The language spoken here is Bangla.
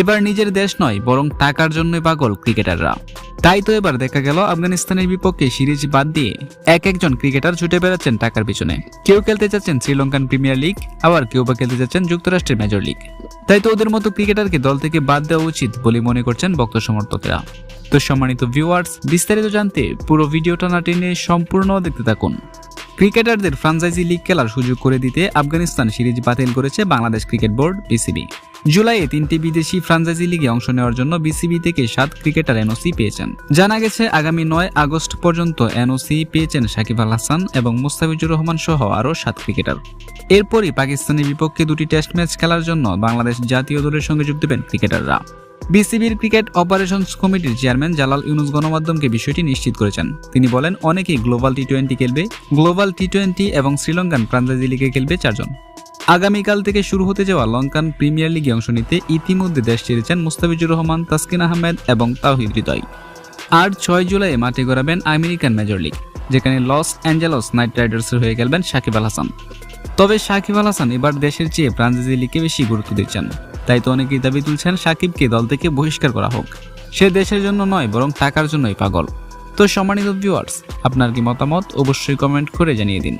এবার নিজের দেশ নয়, বরং টাকার জন্যই পাগল ক্রিকেটাররা। তাই তো এবার দেখা গেল আফগানিস্তানের বিপক্ষে সিরিজ বাদ দিয়ে এক একজন ক্রিকেটার ছুটে বেড়াচ্ছেন টাকার পিছনে। কেউ খেলতে চাচ্ছেন শ্রীলঙ্কান প্রিমিয়ার লিগ, আবার কেউ বা খেলতে চাচ্ছেন যুক্তরাষ্ট্রের মেজর লিগ। তাই তো ওদের মতো ক্রিকেটারকে দল থেকে বাদ দেওয়া উচিত বলে মনে করছেন ভক্ত সমর্থকরা। তো সম্মানিত ভিউয়ার্স বিস্তারিত জানতে পুরো ভিডিওটা না টেনে সম্পূর্ণ দেখতে থাকুন। ক্রিকেটারদের ফ্রাঞ্চাইজি লিগ খেলার সুযোগ করে দিতে আফগানিস্তান সিরিজ বাতিল করেছে বাংলাদেশ ক্রিকেট বোর্ড, বিসিবি। জুলাইয়ে তিনটি বিদেশি ফ্রাঞ্চাইজি লিগে অংশ নেওয়ার জন্য বিসিবি থেকে সাত ক্রিকেটার এনওসি পেয়েছেন। জানা গেছে, আগামী নয় আগস্ট পর্যন্ত এনওসি পেয়েছেন সাকিব আল হাসান এবং মুস্তাফিজুর রহমান সহ আরও সাত ক্রিকেটার। এরপরই পাকিস্তানের বিপক্ষে দুটি টেস্ট ম্যাচ খেলার জন্য বাংলাদেশ জাতীয় দলের সঙ্গে যোগ দেবেন ক্রিকেটাররা। বিসিবির ক্রিকেট অপারেশনস কমিটির চেয়ারম্যান জালাল ইউনুস গণমাধ্যমকে বিষয়টি নিশ্চিত করেছেন। তিনি বলেন, অনেকেই গ্লোবাল টি টোয়েন্টি খেলবে, গ্লোবাল টি টোয়েন্টি এবং শ্রীলঙ্কান ফ্রাঞ্চাইজি লিগে খেলবে চারজন। আগামীকাল থেকে শুরু হতে যাওয়া লঙ্কান প্রিমিয়ার লিগে অংশ নিতে ইতিমধ্যে দেশ ছেড়েছেন মুস্তাফিজুর রহমান, তাসকিন আহমেদ এবং তাওহিদ হৃদয়। আর ছয় জুলাই মাঠে গড়াবেন আমেরিকান মেজর লিগ, যেখানে লস অ্যাঞ্জেলস নাইট রাইডার্সের হয়ে খেলবেন সাকিব আল হাসান। তবে সাকিব আল হাসান এবার দেশের চেয়ে লিগে বেশি গুরুত্ব দিচ্ছেন। তাই তো অনেকেই দাবি তুলছেন সাকিবকে দল থেকে বহিষ্কার করা হোক। সে দেশের জন্য নয়, বরং টাকার জন্যই পাগল। তো সম্মানিত ভিউয়ার্স আপনার কি মতামত? অবশ্যই কমেন্ট করে জানিয়ে দিন।